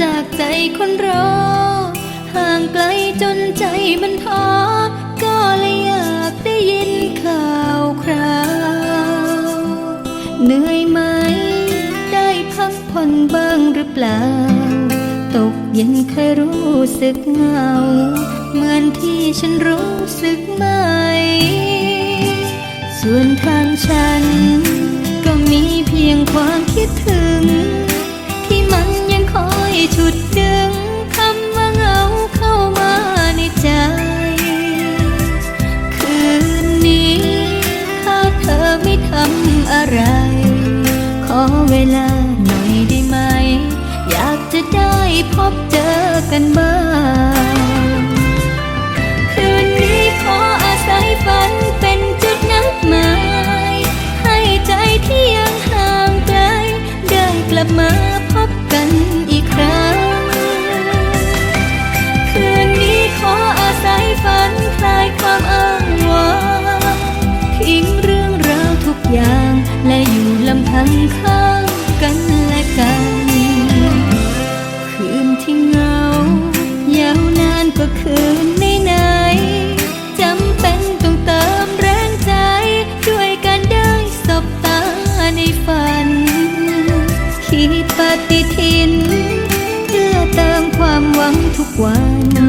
จากใจคนรอ ห่างไกลจนใจมันท้อก็เลยอยากได้ยินข่าวคราว เหนื่อยไหม ได้พักผ่อนบ้างหรือเปล่า ตกเย็นเคยรู้สึกเหงา เหมือนที่ฉันรู้สึกไหม ส่วนทางฉัน ก็มีเพียงความคิดถึง ฉุดดึงคำว่าเงาเข้ามาในใจ คืนนี้ถ้าเธอไม่ทำอะไร ขอเวลาหน่อยได้ไหม อยากจะได้พบเจอกันบ้าง และอยู่ลำพังข้างกันและกัน คืนที่เงายาวนานก็คืนไหนไหนๆจำเป็นต้องเติมแรงใจ ด้วยการได้สบตาในฝันคิดปฏิทิน เพื่อเติมความหวังทุกวัน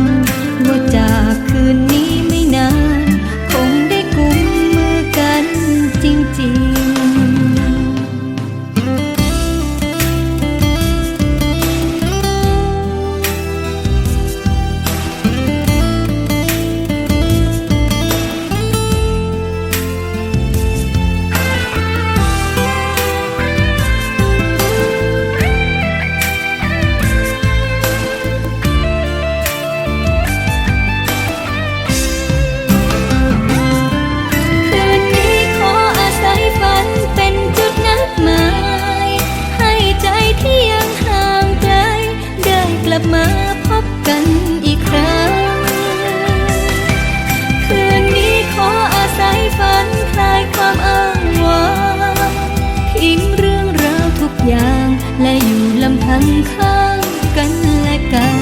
อยู่ลำพังข้างกันและกัน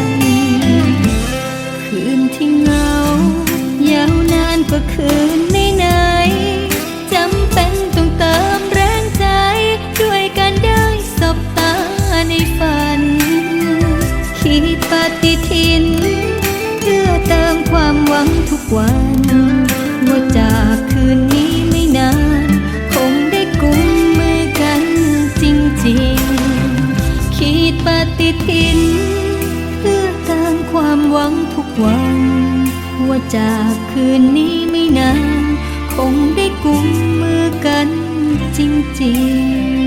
คืนที่เหงายาวนานกว่าคืนไหนไหนๆจำเป็นต้องเติมแรงใจ ด้วยการได้สบตาในฝันคิดปฏิทิน เพื่อเติมความหวังทุกวัน ดปฏิทิน เพื่อเติมความหวังทุกวัน ว่าจากคืนนี้ไม่นาน คงได้กุมมือกันจริงๆ